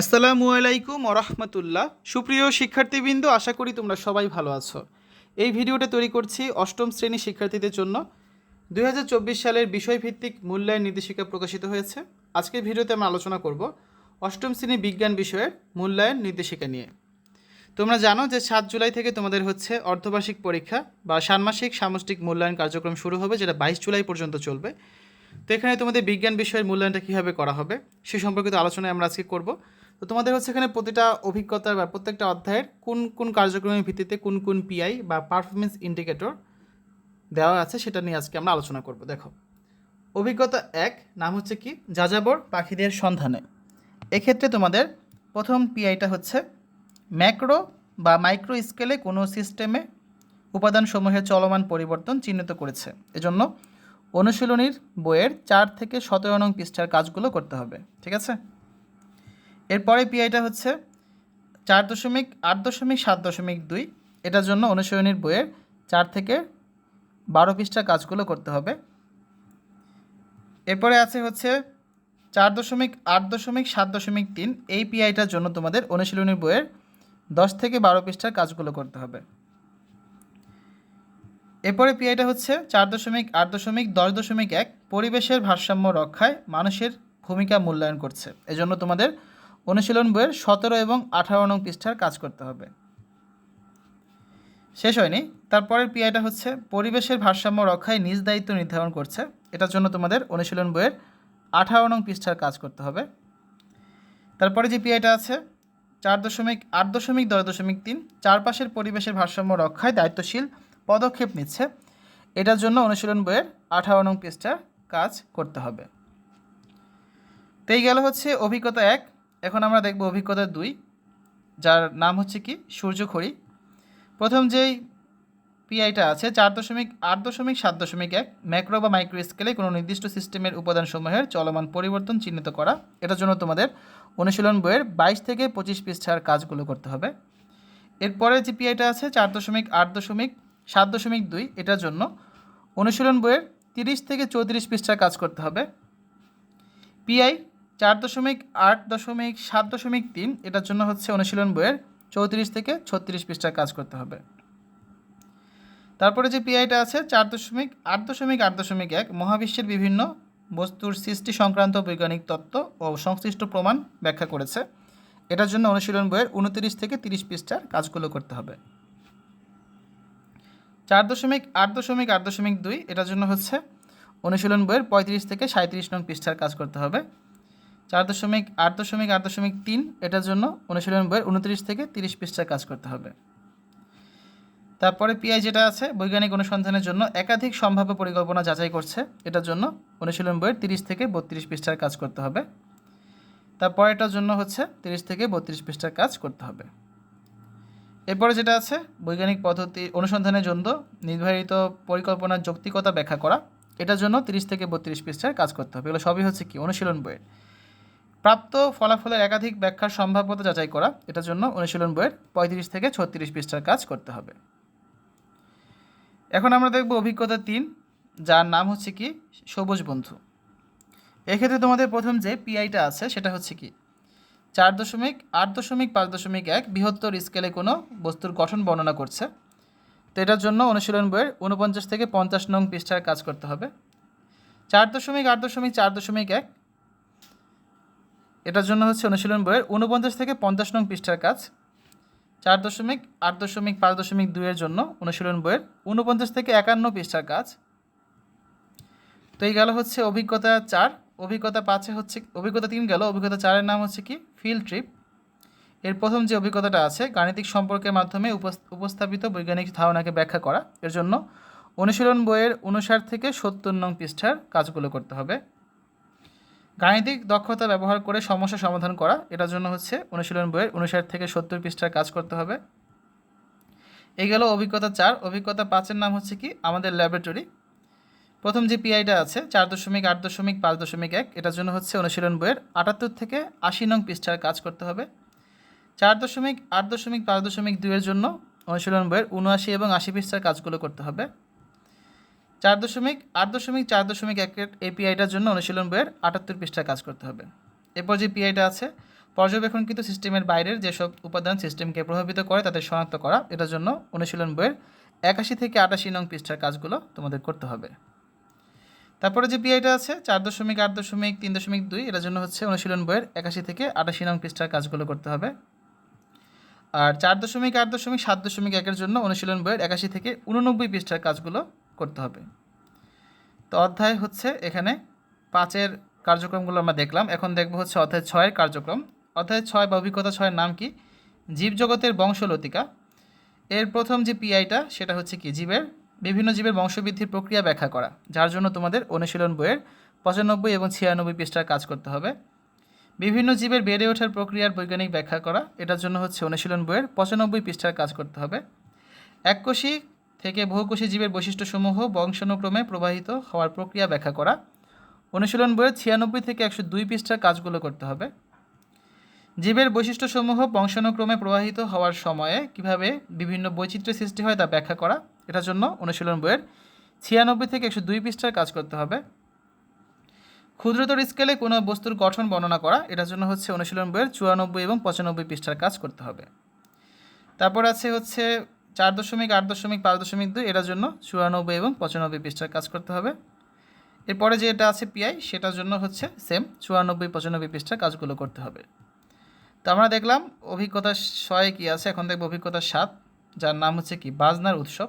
আসসালামু আলাইকুম ওরহমতুল্লাহ সুপ্রিয় শিক্ষার্থীবৃন্দ, আশা করি তোমরা সবাই ভালো আছো। এই ভিডিওটা তৈরি করছি অষ্টম শ্রেণি শিক্ষার্থীদের জন্য। দু হাজার চব্বিশ সালের বিষয়ভিত্তিক মূল্যায়ন নির্দেশিকা প্রকাশিত হয়েছে। আজকের ভিডিওতে আমরা আলোচনা করব অষ্টম শ্রেণি বিজ্ঞান বিষয়ের মূল্যায়ন নির্দেশিকা নিয়ে। তোমরা জানো যে সাত জুলাই থেকে তোমাদের হচ্ছে অর্ধবার্ষিক পরীক্ষা বা ষান্মাসিক সামষ্টিক মূল্যায়ন কার্যক্রম শুরু হবে, যেটা বাইশ জুলাই পর্যন্ত চলবে। তো এখানে তোমাদের বিজ্ঞান বিষয়ের মূল্যায়নটা কীভাবে করা হবে, সে সম্পর্কিত আলোচনায় আমরা আজকে করব। তো তোমাদের হচ্ছে এখানে প্রতিটা অভিজ্ঞতার বা প্রত্যেকটা অধ্যায়ের কোন কোন কার্যক্রমের ভিত্তিতে কোন কোন পিআই বা পারফরমেন্স ইন্ডিকেটর দেওয়া আছে সেটা নিয়ে আজকে আমরা আলোচনা করব। দেখো, অভিজ্ঞতা এক, নাম হচ্ছে কি? যাযাবর পাখিদের সন্ধানে। এক্ষেত্রে তোমাদের প্রথম পিআইটা হচ্ছে ম্যাক্রো বা মাইক্রো স্কেলে কোনো সিস্টেমে উপাদানসমূহের চলমান পরিবর্তন চিহ্নিত করেছে। এজন্য অনুশীলনীর বইয়ের চার থেকে সতেরো নং পৃষ্ঠার কাজগুলো করতে হবে। ঠিক আছে? এরপরে পিআইটা হচ্ছে চার দশমিক আট দশমিক সাত দশমিক দুই। এটার জন্য অনুশীলনীর বইয়ের চার থেকে বারো পৃষ্ঠার কাজগুলো করতে হবে। এরপরে আছে হচ্ছে চার দশমিক আট দশমিক সাত দশমিক তিন। এই পিআইটার জন্য তোমাদের অনুশীলনীর বইয়ের দশ থেকে বারো পৃষ্ঠার কাজগুলো করতে হবে। এরপরে পিআইটা হচ্ছে চার দশমিক আট দশমিক দশ দশমিক এক। পরিবেশের ভারসাম্য রক্ষায় মানুষের ভূমিকা মূল্যায়ন করছে। এজন্য তোমাদের অনুশীলন বইয়ের সতেরো এবং আঠারো নং পৃষ্ঠার কাজ করতে হবে। শেষ হয়নি। তারপরের পিআইটা হচ্ছে পরিবেশের ভারসাম্য রক্ষায় নিজ দায়িত্ব নির্ধারণ করছে। এটার জন্য তোমাদের অনুশীলন বইয়ের আঠারো নং পৃষ্ঠার কাজ করতে হবে। তারপরে যে পিআইটা আছে, চার দশমিক, আট দশমিক, দশ দশমিক তিন, চারপাশের পরিবেশের ভারসাম্য রক্ষায় দায়িত্বশীল পদক্ষেপ নিচ্ছে। এটার জন্য অনুশীলন বইয়ের আঠারো নং পৃষ্ঠার কাজ করতে হবে। তো এই গেল হচ্ছে অভিজ্ঞতা এক। এখন আমরা দেখব অভিজ্ঞতা দুই, যার নাম হচ্ছে কি? সূর্যখড়ি প্রথম যেই পিআইটা আছে, চার দশমিক, আট দশমিক, সাত দশমিক এক ম্যাক্রো বা মাইক্রো স্কেলে কোনো নির্দিষ্ট সিস্টেমের উপাদানসমূহের চলমান পরিবর্তন চিহ্নিত করা। এটার জন্য তোমাদের অনুশীলন বইয়ের বাইশ থেকে পঁচিশ পৃষ্ঠার কাজগুলো করতে হবে। এরপরে যে পিআইটা আছে, চার দশমিক, আট দশমিক, সাত দশমিক দুই, এটার জন্য অনুশীলন বইয়ের তিরিশ থেকে চৌত্রিশ পৃষ্ঠার কাজ করতে হবে। পিআই চার দশমিক আট দশমিক সাত দশমিক তিন এটার জন্য হচ্ছে অনুশীলন বইয়ের চৌত্রিশ থেকে ছত্রিশ পৃষ্ঠার কাজ করতে হবে। তারপরে যে পিআইটা আছে, চার দশমিক আট দশমিক আট দশমিক এক, মহাবিশ্বের বিভিন্ন বস্তুর সৃষ্টি সংক্রান্ত বৈজ্ঞানিক তত্ত্ব ও সংশ্লিষ্ট প্রমাণ ব্যাখ্যা করেছে। এটার জন্য অনুশীলন বইয়ের উনতিরিশ থেকে তিরিশ পৃষ্ঠার কাজগুলো করতে হবে। চার দশমিক আট দশমিক আট দশমিক দুই, এটার জন্য হচ্ছে অনুশীলন বইয়ের পঁয়ত্রিশ থেকে সাঁত্রিশ নং পৃষ্ঠার কাজ করতে হবে। চার দশমিক, আট দশমিক আট দশমিক তিন, এটার জন্য অনুশীলন বইয়ের উনত্রিশ থেকে তিরিশ পৃষ্ঠার কাজ করতে হবে। তারপরে পিআই যেটা আছে, বৈজ্ঞানিক অনুসন্ধানের জন্য একাধিক সম্ভাব্য পরিকল্পনা যাচাই করছে, এটার জন্য অনুশীলন বইয়ের তিরিশ থেকে বত্রিশ পৃষ্ঠার কাজ করতে হবে। তারপরে এটার জন্য হচ্ছে তিরিশ থেকে বত্রিশ পৃষ্ঠার কাজ করতে হবে। এরপরে যেটা আছে, বৈজ্ঞানিক পদ্ধতি, অনুসন্ধানের জন্য নির্ধারিত পরিকল্পনার যৌক্তিকতা ব্যাখ্যা করা, এটার জন্য তিরিশ থেকে বত্রিশ পৃষ্ঠার কাজ করতে হবে। এগুলো সবই হচ্ছে কি? অনুশীলন বইয়ের। প্রাপ্ত ফলাফলের একাধিক ব্যাখ্যার সম্ভাব্যতা যাচাই করা, এটার জন্য অনুশীলন বইয়ের পঁয়ত্রিশ থেকে ছত্রিশ পৃষ্ঠার কাজ করতে হবে। এখন আমরা দেখব অভিজ্ঞতা তিন, যার নাম হচ্ছে কি, সবুজ বন্ধু। এক্ষেত্রে তোমাদের প্রথম যে পিআইটা আছে, সেটা হচ্ছে কি, চার দশমিক, আট দশমিক, পাঁচ দশমিক এক বৃহত্তর স্কেলে কোনো বস্তুর গঠন বর্ণনা করছে। তো এটার জন্য অনুশীলন বইয়ের উনপঞ্চাশ থেকে পঞ্চাশ নং পৃষ্ঠার কাজ করতে হবে। চার দশমিক, আট দশমিক, চার দশমিক এক এটার জন্য হচ্ছে অনুশীলন বইয়ের উনপঞ্চাশ থেকে পঞ্চাশ নং পৃষ্ঠার কাজ। চার দশমিক, আট দশমিক, পাঁচ দশমিক দুইয়ের জন্য অনুশীলন বইয়ের উনপঞ্চাশ থেকে একান্ন পৃষ্ঠার কাজ। তো এই গেল হচ্ছে অভিজ্ঞতা চার। অভিজ্ঞতা পাঁচে হচ্ছে, অভিজ্ঞতা তিন গেল। অভিজ্ঞতা চারের নাম হচ্ছে কি? Field trip. এর প্রথম যে অভিজ্ঞতাটা আছে, গাণিতিক সম্পর্কের মাধ্যমে উপস- উপস্থাপিত বৈজ্ঞানিক ধারণাকে ব্যাখ্যা করা। এর জন্য অনুশীলন বইয়ের উনষাট থেকে সত্তর নং পৃষ্ঠার কাজগুলো করতে হবে। গাণিতিক দক্ষতা ব্যবহার করে সমস্যা সমাধান করা, এটার জন্য হচ্ছে অনুশীলন বইয়ের উনষাট থেকে সত্তর পৃষ্ঠার কাজ করতে হবে। এই গেল অভিজ্ঞতা চার। অভিজ্ঞতা পাঁচের নাম হচ্ছে কি? আমাদের ল্যাবরেটরি প্রথম যে পিআইটা আছে, চার দশমিক আট দশমিক পাঁচ দশমিক এক, এটার জন্য হচ্ছে অনুশীলন বইয়ের আটাত্তর থেকে আশি নং পৃষ্ঠার কাজ করতে হবে। চার দশমিক আট দশমিক পাঁচ দশমিক দুইয়ের জন্য অনুশীলন বইয়ের উনআশি এবং আশি পৃষ্ঠার কাজগুলো করতে হবে। চার দশমিক আট দশমিক চার দশমিক একের এই পিআইটার জন্য অনুশীলন বইয়ের আটাত্তর পৃষ্ঠার কাজ করতে হবে। এরপর যে পিআইটা আছে, পর্যবেক্ষণকৃত সিস্টেমের বাইরের যেসব উপাদান সিস্টেমকে প্রভাবিত করে তাদের শনাক্ত করা, এটার জন্য অনুশীলন বইয়ের একাশি থেকে আটাশি নং পৃষ্ঠার কাজগুলো তোমাদের করতে হবে। তারপরে যে পিআইটা আছে, চার দশমিক আট দশমিক তিন দশমিক দুই, এটার জন্য হচ্ছে অনুশীলন বইয়ের একাশি থেকে আটাশি নং পৃষ্ঠার কাজগুলো করতে হবে। আর চার দশমিক আট দশমিক সাত দশমিক একের জন্য অনুশীলন বইয়ের একাশি থেকে উননব্বই পৃষ্ঠার কাজগুলো করতে হবে। তো অধ্যায় হচ্ছে এখানে পাঁচের কার্যক্রমগুলো আমরা দেখলাম। এখন দেখব হচ্ছে অধ্যায় ছয়ের কার্যক্রম। অধ্যায় ছয় বা অভিজ্ঞতা ছয়ের নাম কি? জীবজগতের বংশলতিকা। এর প্রথম যে পিআইটা সেটা হচ্ছে কি? জীবের, বিভিন্ন জীবের বংশবৃদ্ধির প্রক্রিয়া ব্যাখ্যা করা, যার জন্য তোমাদের অনুশীলন বইয়ের পঁচানব্বই এবং ছিয়ানব্বই পৃষ্ঠার কাজ করতে হবে। বিভিন্ন জীবের বেড়ে ওঠার প্রক্রিয়ার বৈজ্ঞানিক ব্যাখ্যা করা, এটার জন্য হচ্ছে অনুশীলন বইয়ের পঁচানব্বই পৃষ্ঠার কাজ করতে হবে। এককোষী থেকে বহুকোষী জীবের বৈশিষ্ট্যসমূহ বংশানুক্রমে প্রবাহিত হওয়ার প্রক্রিয়া ব্যাখ্যা করা। অনুশীলন বইয়ের ছিয়ানব্বই থেকে একশো দুই পৃষ্ঠার কাজগুলো করতে হবে। জীবের বৈশিষ্ট্যসমূহ বংশানুক্রমে প্রবাহিত হওয়ার সময়ে কীভাবে বিভিন্ন বৈচিত্র্যের সৃষ্টি হয় তা ব্যাখ্যা করা। এটার জন্য অনুশীলন বইয়ের ছিয়ানব্বই থেকে একশো দুই পৃষ্ঠার কাজ করতে হবে। ক্ষুদ্রতর স্কেলে কোনো বস্তুর গঠন বর্ণনা করা, এটার জন্য হচ্ছে অনুশীলন বইয়ের চুরানব্বই এবং পঁচানব্বই পৃষ্ঠার কাজ করতে হবে। তারপর আছে হচ্ছে চার দশমিক, আট দশমিক, পাঁচ দশমিক দুই, এটার জন্য চুরানব্বই এবং পঁচানব্বই পৃষ্ঠার কাজ করতে হবে। এরপরে যেটা আছে পিআই সেটার জন্য হচ্ছে সেম চুরানব্বই, পঁচানব্বই পৃষ্ঠার কাজগুলো করতে হবে। তো আমরা দেখলাম অভিজ্ঞতা ছয় কী আছে, এখন দেখব অভিজ্ঞতা সাত, যার নাম হচ্ছে কি, বাজনার উৎসব।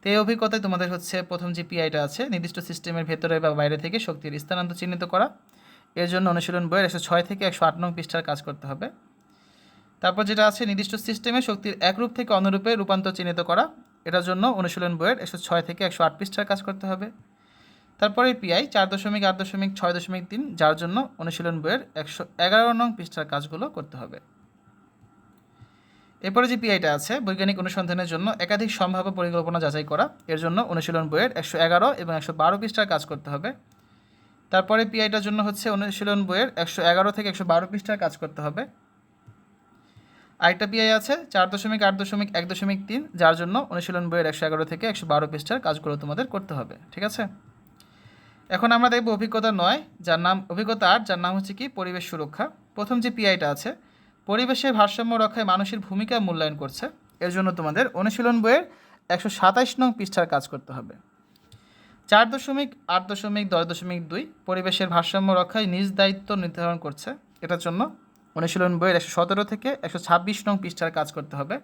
তো এই অভিজ্ঞতায় তোমাদের হচ্ছে প্রথম যে পিআইটা আছে, নির্দিষ্ট সিস্টেমের ভেতরে বা বাইরে থেকে শক্তির স্থানান্তর চিহ্নিত করা। এর জন্য অনুশীলন বইয়ের একশো ছয় থেকে একশো আট নং পৃষ্ঠার কাজ করতে হবে। তারপর যেটা আছে, নির্দিষ্ট সিস্টেমে শক্তির একরূপ থেকে অনুরূপে রূপান্তর চিহ্নিত করা। এটার জন্য অনুশীলন বইয়ের একশো ছয় থেকে একশো আট পৃষ্ঠার কাজ করতে হবে। তারপরে পিআই চার দশমিক আট দশমিক ছয় দশমিক তিন, যার জন্য অনুশীলন বইয়ের একশো এগারো নং পৃষ্ঠার কাজগুলো করতে হবে। এরপরে যে পিআইটা আছে, বৈজ্ঞানিক অনুসন্ধানের জন্য একাধিক সম্ভাব্য পরিকল্পনা যাচাই করা। এর জন্য অনুশীলন বইয়ের একশো এগারো এবং একশো বারো পৃষ্ঠার কাজ করতে হবে। তারপরে পিআইটার জন্য হচ্ছে অনুশীলন বইয়ের একশো এগারো থেকে একশো বারো পৃষ্ঠার কাজ করতে হবে। আরেকটা পিআই আছে, চার দশমিক আট দশমিক এক দশমিক তিন, যার জন্য অনুশীলন বইয়ের একশো এগারো থেকে একশো বারো পৃষ্ঠার কাজগুলো তোমাদের করতে হবে, ঠিক আছে? এখন আমরা দেখব অভিজ্ঞতা নয়, যার নাম, অভিজ্ঞতা আট, যার নাম হচ্ছে কি? পরিবেশ সুরক্ষা। প্রথম যে পিআইটা আছে, পরিবেশের ভারসাম্য রক্ষায় মানুষের ভূমিকা মূল্যায়ন করছে। এর জন্য তোমাদের অনুশীলন বইয়ের একশো সাতাইশ নং পৃষ্ঠার কাজ করতে হবে। চার দশমিক আট দশমিক দশ দশমিক দুই, পরিবেশের ভারসাম্য রক্ষায় নিজ দায়িত্ব নির্ধারণ করছে। এটার জন্য অনুশীলন বইয়ের একশো সতেরো থেকে একশো ছাব্বিশ নং পৃষ্ঠার কাজ করতে হবে।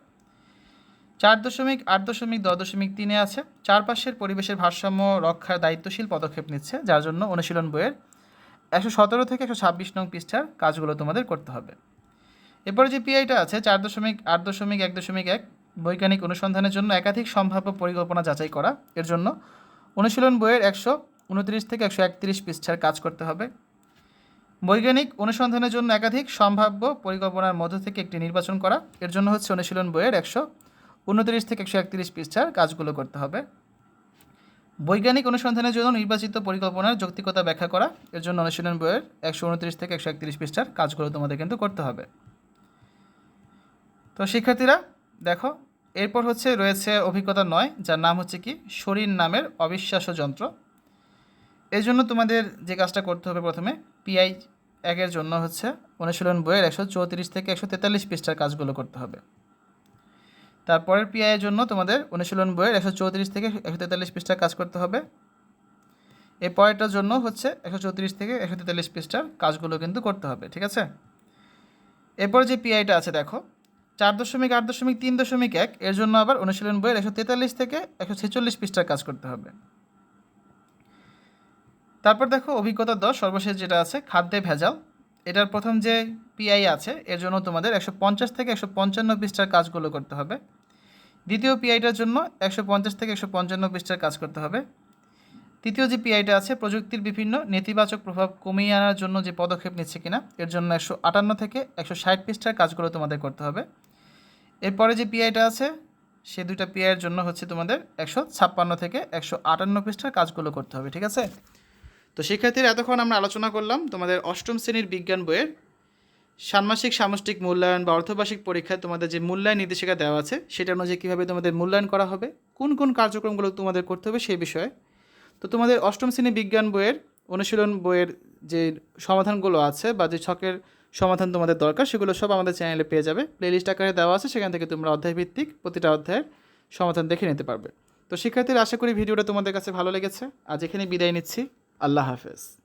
চার দশমিক আট দশমিক দশ দশমিক তিনে আছে। চারপাশের পরিবেশের ভারসাম্য রক্ষার দায়িত্বশীল পদক্ষেপ নিচ্ছে, যার জন্য অনুশীলন বইয়ের একশো সতেরো থেকে একশো ছাব্বিশ নং পৃষ্ঠার কাজগুলো তোমাদের করতে হবে। এরপরে যে পিআইটা আছে, চার দশমিক আট দশমিক এক দশমিক এক, বৈজ্ঞানিক অনুসন্ধানের জন্য একাধিক সম্ভাব্য পরিকল্পনা যাচাই করা। এর জন্য অনুশীলন বইয়ের একশো উনত্রিশ থেকে একশো একত্রিশ পৃষ্ঠার কাজ করতে হবে। বৈজ্ঞানিক অনুসন্ধানের জন্য একাধিক সম্ভাব্য পরিকল্পনার মধ্য থেকে একটি নির্বাচন করা। এর জন্য হচ্ছে অনুশীলন বইয়ের একশো উনত্রিশ থেকে একশো একত্রিশ পৃষ্ঠার কাজগুলো করতে হবে। বৈজ্ঞানিক অনুসন্ধানের জন্য নির্বাচিত পরিকল্পনার যৌক্তিকতা ব্যাখ্যা করা। এর জন্য অনুশীলন বইয়ের একশো উনত্রিশ থেকে একশো একত্রিশ পৃষ্ঠার কাজগুলো তোমাদের কিন্তু করতে হবে। তো শিক্ষার্থীরা, দেখো, এরপর হচ্ছে রয়েছে অভিজ্ঞতা নয়, যার নাম হচ্ছে কি? শরীর নামের অবিশ্বাস্য যন্ত্র। এর জন্য তোমাদের যে কাজটা করতে হবে প্রথমে, পিআই একের জন্য হচ্ছে অনুশীলন বইয়ের একশো চৌত্রিশ থেকে একশো তেতাল্লিশ পৃষ্ঠার কাজগুলো করতে হবে। তারপরের পিআইয়ের জন্য তোমাদের অনুশীলন বইয়ের একশো চৌত্রিশ থেকে একশো তেতাল্লিশ পৃষ্ঠার কাজ করতে হবে। এর পরেরটার জন্য হচ্ছে একশো চৌত্রিশ থেকে একশো তেতাল্লিশ পৃষ্ঠার কাজগুলো কিন্তু করতে হবে, ঠিক আছে? এরপর যে পিআইটা আছে দেখো, চার দশমিক আট দশমিক তিন দশমিক এক, এর জন্য আবার অনুশীলন বইয়ের একশো তেতাল্লিশ থেকে একশো ছেচল্লিশ পৃষ্ঠার কাজ করতে হবে। তারপর দেখো অভিজ্ঞতা দশ, সর্বশেষ যেটা আছে, খাদ্যে ভেজাল। এটার প্রথম যে পিআই আছে, এর জন্য তোমাদের একশো পঞ্চাশ থেকে একশো পঞ্চান্ন পৃষ্ঠার কাজগুলো করতে হবে। দ্বিতীয় পিআইটার জন্য একশো পঞ্চাশ থেকে একশো পঞ্চান্ন পৃষ্ঠার কাজ করতে হবে। তৃতীয় যে পিআইটা আছে, প্রযুক্তির বিভিন্ন নেতিবাচক প্রভাব কমিয়ে আনার জন্য যে পদক্ষেপ নিচ্ছে কিনা, এর জন্য একশো আটান্ন থেকে একশো ষাট পৃষ্ঠার কাজগুলো তোমাদের করতে হবে। এরপরে যে পিআইটা আছে, সে দুইটা পিআইয়ের জন্য হচ্ছে তোমাদের একশো ছাপ্পান্ন থেকে একশো আটান্ন পৃষ্ঠার কাজগুলো করতে হবে, ঠিক আছে? তো শিক্ষার্থীরা, এতক্ষণ আমরা আলোচনা করলাম তোমাদের অষ্টম শ্রেণির বিজ্ঞান বইয়ের ষান্মাসিক সামষ্টিক মূল্যায়ন বা অর্ধবার্ষিক পরীক্ষায় তোমাদের যে মূল্যায়ন নির্দেশিকা দেওয়া আছে, সেটা অনুযায়ী কীভাবে তোমাদের মূল্যায়ন করা হবে, কোন কোন কার্যক্রমগুলো তোমাদের করতে হবে সেই বিষয়ে। তো তোমাদের অষ্টম শ্রেণি বিজ্ঞান বইয়ের অনুশীলন বইয়ের যে সমাধানগুলো আছে বা যে ছকের সমাধান তোমাদের দরকার, সেগুলো সব আমাদের চ্যানেলে পেয়ে যাবে। প্লেলিস্ট আকারে দেওয়া আছে, সেখান থেকে তোমরা অধ্যায় ভিত্তিক প্রতিটা অধ্যায়ের সমাধান দেখে নিতে পারবে। তো শিক্ষার্থীরা, আশা করি ভিডিওটা তোমাদের কাছে ভালো লেগেছে। আজ এখানে বিদায় নিচ্ছি। আল্লাহ হাফেজ।